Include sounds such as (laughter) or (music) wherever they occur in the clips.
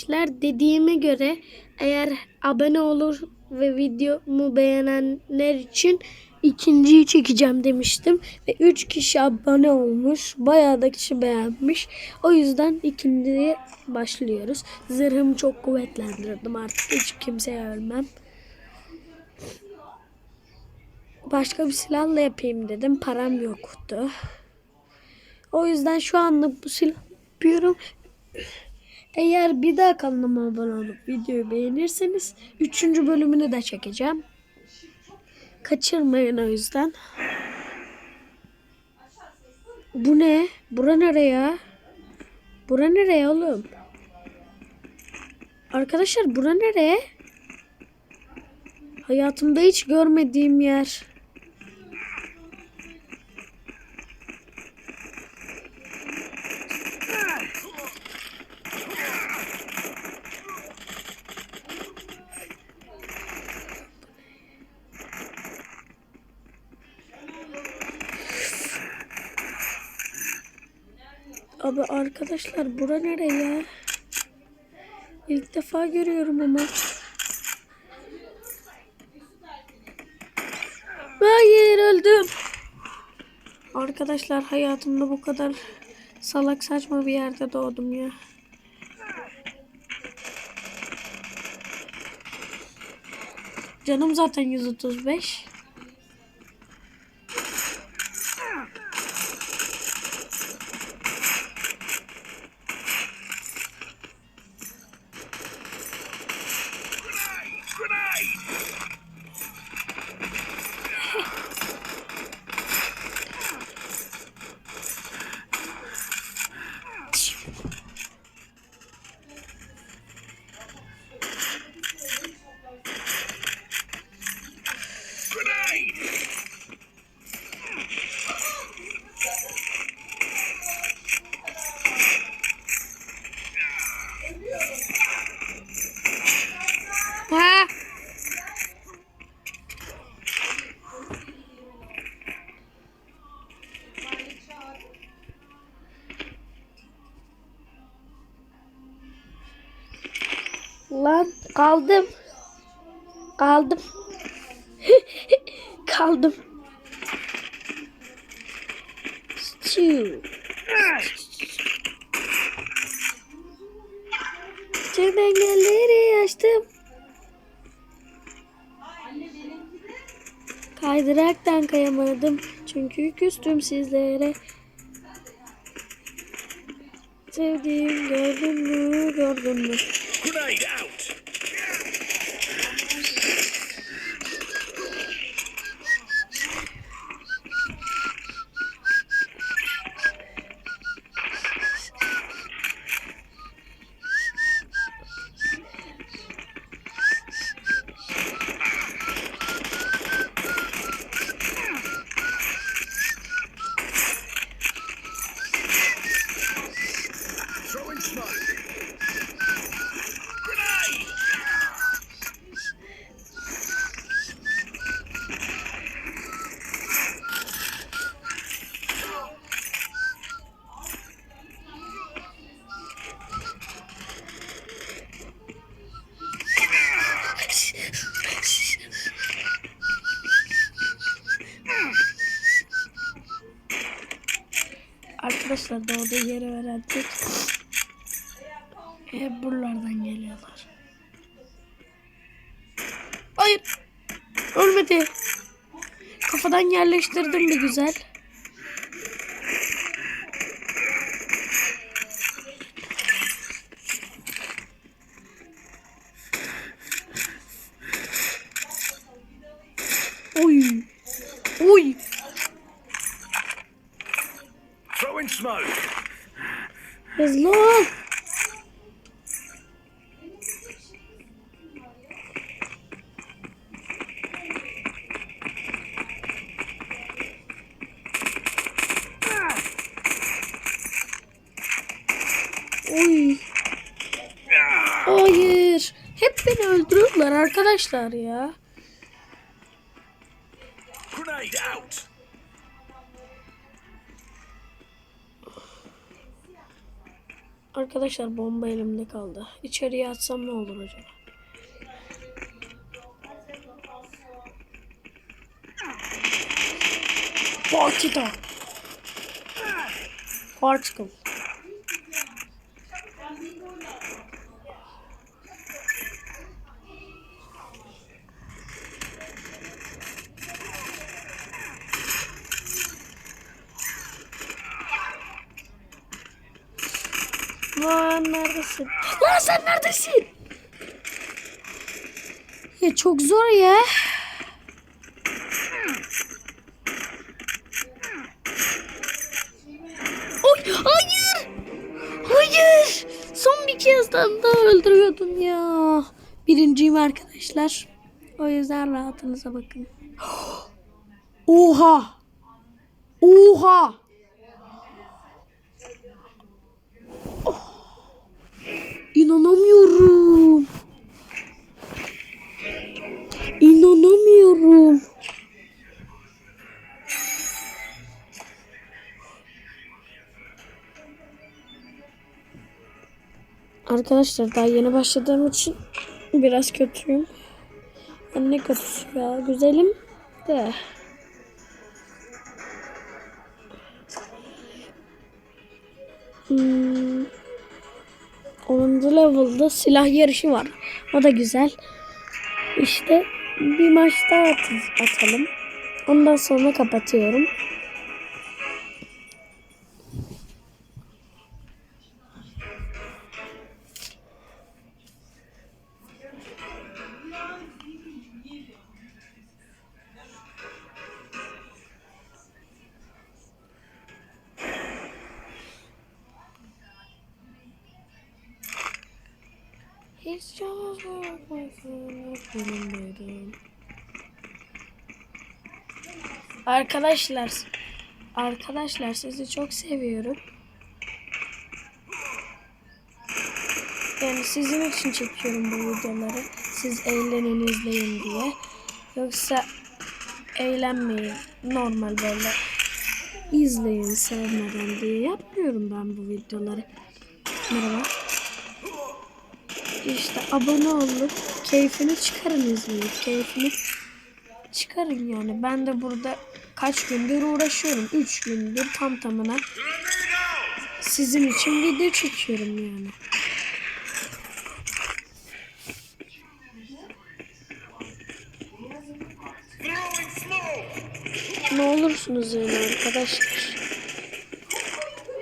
Arkadaşlar dediğime göre eğer abone olur ve videomu beğenenler için ikinciyi çekeceğim demiştim. Ve 3 kişi abone olmuş. Bayağı da kişi beğenmiş. O yüzden ikinciye başlıyoruz. Zırhımı çok kuvvetlendirdim artık. Hiç kimseye ölmem. Başka bir silahla yapayım dedim. Param yoktu. O yüzden şu anlık bu silah yapıyorum. Eğer bir daha kanalıma abone olup videoyu beğenirseniz 3. bölümünü de çekeceğim. Kaçırmayın o yüzden. Bu ne? Bura nereye? Bura nereye oğlum? Arkadaşlar bura nereye? Hayatımda hiç görmediğim yer. Abi arkadaşlar bura nereye ya? İlk defa görüyorum ama. Hayır öldüm. Arkadaşlar hayatımda bu kadar salak saçma bir yerde doğdum ya. Canım zaten 135. kaldım. Kaldım. (laughs) kaldım. Stew. Tüm engelleri açtım. Kaydıraktan kayamadım çünkü küstüm sizlere. Sevdiğim gördün mü gördün mü? Grenade Arkadaşlar doğduğu yeri öğrendik. Hep buralardan geliyorlar. Hayır. Ölmedi. Kafadan yerleştirdim bir güzel. Oy. Oy. Throwing smoke! Hızlı ol. Öldürüyorlar arkadaşlar ya. Arkadaşlar bomba elimde kaldı. İçeriye atsam ne olur acaba? Partita. Particle. Lan neredesin? Lan sen neredesin? Ya çok zor ya. Oy, hayır. Hayır. Son bir kez daha öldürüyordum ya. Birinciyim arkadaşlar. O yüzden rahatınıza bakın. (gasps) Oha. Oha. İnanamıyorum. İnanamıyorum. Arkadaşlar daha yeni başladığım için biraz kötüyüm. Ben ne kötüsü ya güzelim de. Hmm. 10. level'da silah yarışı var. O da güzel. İşte bir maç daha at- atalım. Ondan sonra kapatıyorum. It's just like my friend. Arkadaşlar Arkadaşlar sizi çok seviyorum. Yani sizin için çekiyorum bu videoları. Siz eğlenin izleyin diye. Yoksa eğlenmeyin. Normal böyle izleyin sevmeden diye yapmıyorum ben bu videoları. Merhaba. İşte abone olup keyfini çıkarın izleyip keyfini çıkarın yani. Ben de burada kaç gündür uğraşıyorum. 3 gündür tam tamına sizin için video çekiyorum yani. Ne olursunuz yani arkadaşlar.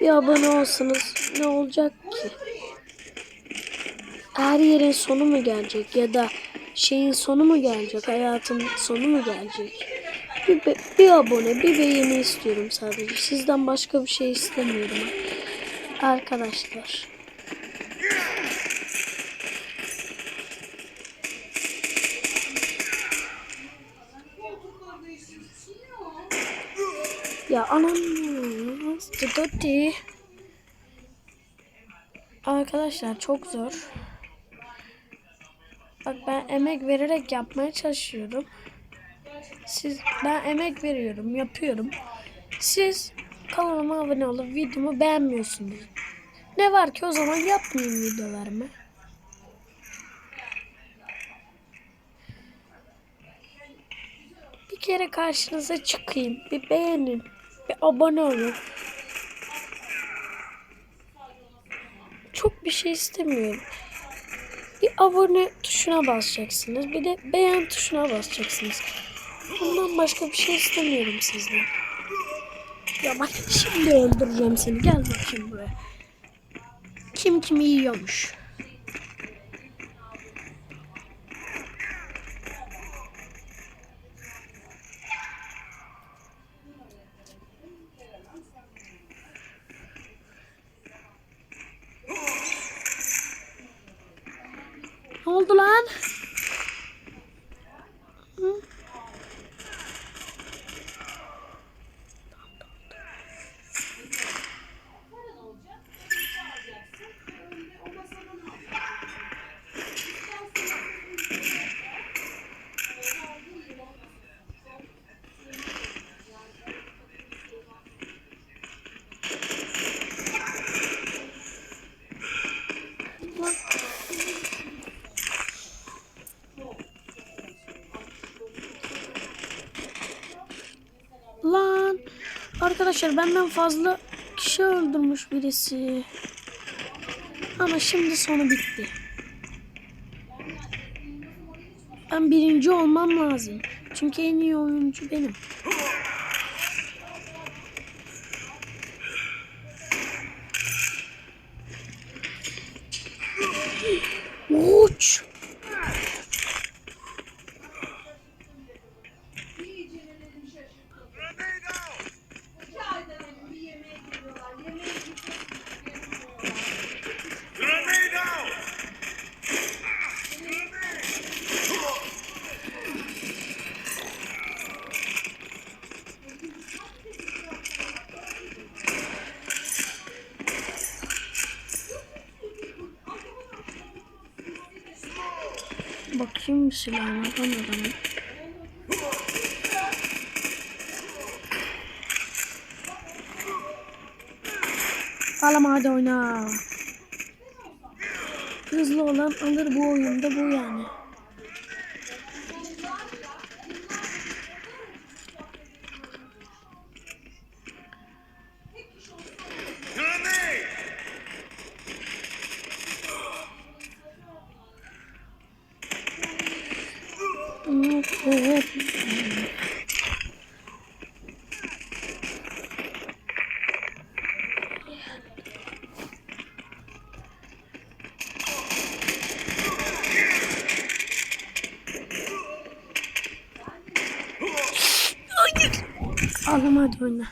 Bir abone olsanız ne olacak ki? Her yerin sonu mu gelecek ya da şeyin sonu mu gelecek, hayatın sonu mu gelecek? Bir, be- bir abone, bir beğeni istiyorum sadece. Sizden başka bir şey istemiyorum. Arkadaşlar. Ya anam. Dıdıdı. Arkadaşlar çok zor. Bak ben emek vererek yapmaya çalışıyorum. Siz ben emek veriyorum, yapıyorum. Siz kanalıma abone olup videomu beğenmiyorsunuz. Ne var ki o zaman yapmayın videolarımı. Bir kere karşınıza çıkayım. Bir beğenin. Bir abone olun. Çok bir şey istemiyorum. Bir abone tuşuna basacaksınız. Bir de beğen tuşuna basacaksınız. Bundan başka bir şey istemiyorum sizden. Ya bak şimdi öldüreceğim seni. Gel bakayım buraya. Kim kimi yiyormuş. Oldu lan? Arkadaşlar benden fazla kişi öldürmüş birisi. Ama şimdi sonu bitti. Ben birinci olmam lazım. Çünkü en iyi oyuncu benim. Uç. Bakayım bir silahına. Ben adamım. Ağlama hadi oyna. Hızlı olan alır bu oyunda bu yani. Evet. Ağlama hadi oyna.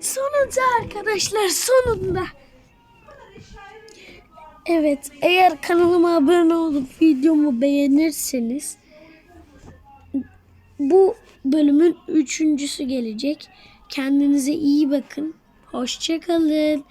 Sonunda arkadaşlar sonunda. Evet eğer kanalıma abone olup videomu beğenirseniz bu bölümün üçüncüsü gelecek. Kendinize iyi bakın. Hoşçakalın.